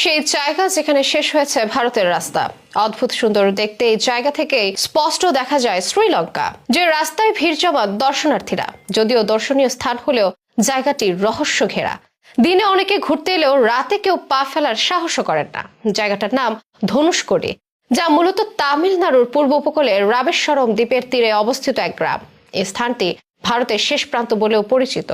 সেই জায়গা যেখানে শেষ হয়েছে ভারতের রাস্তা। অদ্ভুত সুন্দর দেখতে এই জায়গা থেকে স্পষ্ট দেখা যায় শ্রীলঙ্কা, যে রাস্তায় ভিড় জমান দর্শনার্থীরা। যদিও দর্শনীয় স্থান হলেও জায়গাটি রহস্য ঘেরা। দিনে অনেকে ঘুরতে এলেও রাতে কেউ পা ফেলার সাহসও করেন না। জায়গাটার নাম ধনুষকোটি, যা মূলত তামিলনাড়ুর পূর্ব উপকূলে রামেশ্বরম দ্বীপের তীরে অবস্থিত এক গ্রাম। এই স্থানটি ভারতের শেষ প্রান্ত বলেও পরিচিত।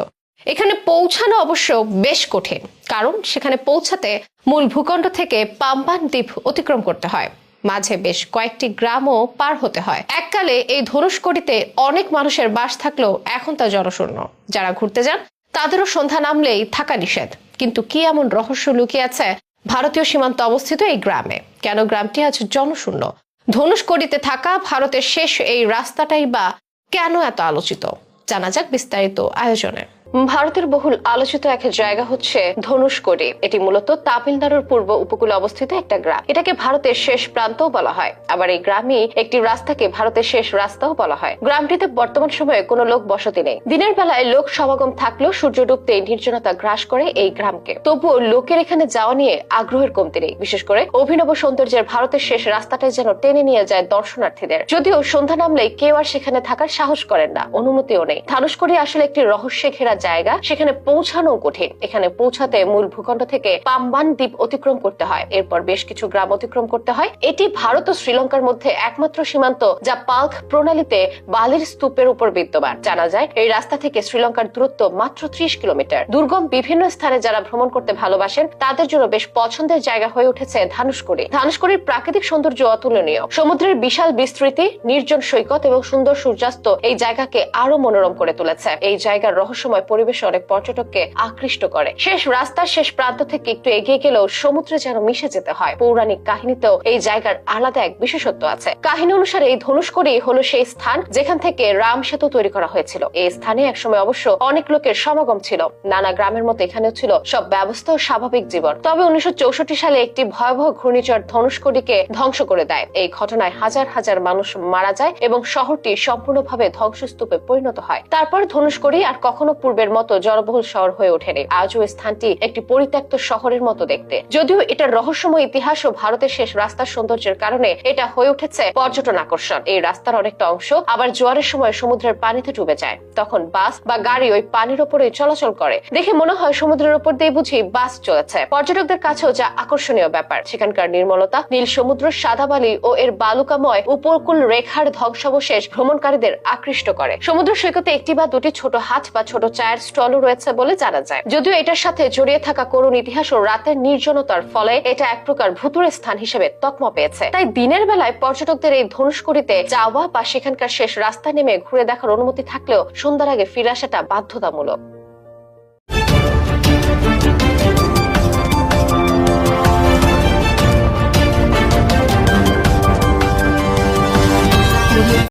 এখানে পৌঁছানো অবশ্য বেশ কঠিন, কারণ সেখানে পৌঁছাতে মূল ভূখণ্ড থেকে পাম্বান দ্বীপ অতিক্রম করতে হয়। মাঝে বেশ কয়েকটি গ্রামও পার হতে হয়। এককালে এই ধনুষকড়িতে অনেক মানুষের বাস থাকলেও এখন তা জনশূন্য। যারা ঘুরতে যান, তাদেরও সন্ধ্যা নামলেই থাকা নিষেধ। কিন্তু কি এমন রহস্য লুকিয়ে আছে ভারতীয় সীমান্ত অবস্থিত এই গ্রামে? কেন গ্রামটি আজ জনশূন্য? ধনুষকড়িতে থাকা ভারতের শেষ এই রাস্তাটাই বা কেন এত আলোচিত? জানা যাক বিস্তারিত আয়োজনে। ভারতের বহুল আলোচিত এক জায়গা হচ্ছে ধনুষকোডি এটি মূলত তামিলনাড়ুর পূর্ব উপকূলে অবস্থিত একটা গ্রাম। এটাকে ভারতের শেষ প্রান্তও বলা হয়। আবার এই গ্রামই একটি রাস্তাকে ভারতের শেষ রাস্তাও বলা হয়। গ্রামটিতে বর্তমান সময়ে কোনো লোক বসতি নেই। দিনের বেলায় লোক সমাগম থাকলেও সূর্য ডুবতে নির্জনতা গ্রাস করে এই গ্রামকে। তবুও লোকের এখানে যাওয়া নিয়ে আগ্রহের কমতি নেই। বিশেষ করে অভিনব সৌন্দর্যের ভারতের শেষ রাস্তাটাই যেন টেনে নিয়ে যায় দর্শনার্থীদের। যদিও সন্ধ্যা নামলেই কেউ আর সেখানে থাকার সাহস করেন না। অনুমতিও নেই। ধানুষকড়ি আসলে একটি রহস্যে ঘেরা জায়গা, সেখানে পৌঁছানো কঠিন। এখানে পৌঁছাতে মূল ভূখণ্ড থেকে পাম্বান দ্বীপ অতিক্রম করতে হয়। এরপর বেশ কিছু গ্রাম অতিক্রম করতে হয়। এটি ভারত ও শ্রীলঙ্কার মধ্যে একমাত্র সীমান্ত যা পালক প্রণালীতে বালির স্তূপের উপর বিদ্যমান। জানা যায়, এই রাস্তা থেকে শ্রীলঙ্কার দূরত্ব মাত্র ত্রিশ কিলোমিটার। দুর্গম বিভিন্ন স্থানে যারা ভ্রমণ করতে ভালোবাসেন, তাদের জন্য বেশ পছন্দের জায়গা হয়ে উঠেছে ধানুষকড়ি ধানুষকড়ির প্রাকৃতিক সৌন্দর্য অতুলনীয়। সমুদ্রের বিশাল বিস্তৃতি, নির্জন সৈকত এবং সুন্দর সূর্যাস্ত এই জায়গাকে আরও মনোরম করে তুলেছে। এই জায়গার রহস্যময় পরিবেশ অনেক পর্যটককে আকৃষ্ট করে। শেষ রাস্তার শেষ প্রান্ত থেকে একটু এগিয়ে গেলেও সমুদ্রে যেন মিশে যেতে হয়। পৌরাণিক কাহিনীতেও এই জায়গার আলাদা এক বিশেষত্ব আছে। কাহিনী অনুসারে এই ধনুষকড়ি হলো সেই স্থান যেখান থেকে রাম সেতু তৈরি করা হয়েছিল। এই স্থানে একসময় অবশ্য অনেক লোকের সমাগম ছিল। নানা গ্রামের মতো এখানেও ছিল সব ব্যবস্থা ও স্বাভাবিক জীবন। তবে উনিশশো চৌষট্টি সালে একটি ভয়াবহ ঘূর্ণিঝড় ধনুষকড়িকে ধ্বংস করে দেয়। এই ঘটনায় হাজার হাজার মানুষ মারা যায় এবং শহরটি সম্পূর্ণভাবে ধ্বংসস্তূপে পরিণত হয়। তারপর ধনুষকড়ি আর কখনো পূর্বের মতো জনবহুল শহর হয়ে ওঠেনি। আজও স্থানটি একটি পরিত্যক্ত শহরের মতো দেখতে। যদিও এটার রহস্যময় ইতিহাস ও ভারতের শেষ রাস্তার সৌন্দর্যের কারণে এটা হয়ে উঠেছে পর্যটন আকর্ষণ। এই রাস্তার অনেকটা অংশ আবার জোয়ারের সময় সমুদ্রের পানিতে ডুবে যায়। তখন বাস বা গাড়ি ওই পানির উপরে চলাচল করে। দেখে মনে হয় সমুদ্রের উপর দিয়ে বুঝি বাস চলেছে। পর্যটকদের কাছেও যা আকর্ষণীয় ব্যাপার। সেখানকার নির্মলতা, নীল সমুদ্র, সাদা বালি ও এর বালুকাময় উপকূল রেখার ধ্বংসাবশেষ ভ্রমণকারীদের আকৃষ্ট করে। সমুদ্র সৈকতে একটি বা দুটি ছোট হাট বা ছোট চায়ের স্টলও রয়েছে বলে জানা যায়। যদিও এটার সাথে জড়িয়ে থাকা করুণ ইতিহাস ও রাতের নির্জনতার ফলে এটা এক প্রকার ভুতুরে স্থান হিসেবে তকমা পেয়েছে। তাই দিনের বেলায় পর্যটকদের এই ধনুষকুড়িতে যাওয়া বা সেখানকার শেষ রাস্তা নেমে ঘুরে দেখার অনুমতি থাকলেও সন্ধ্যার আগে ফিরে আসাটা বাধ্যতামূলক।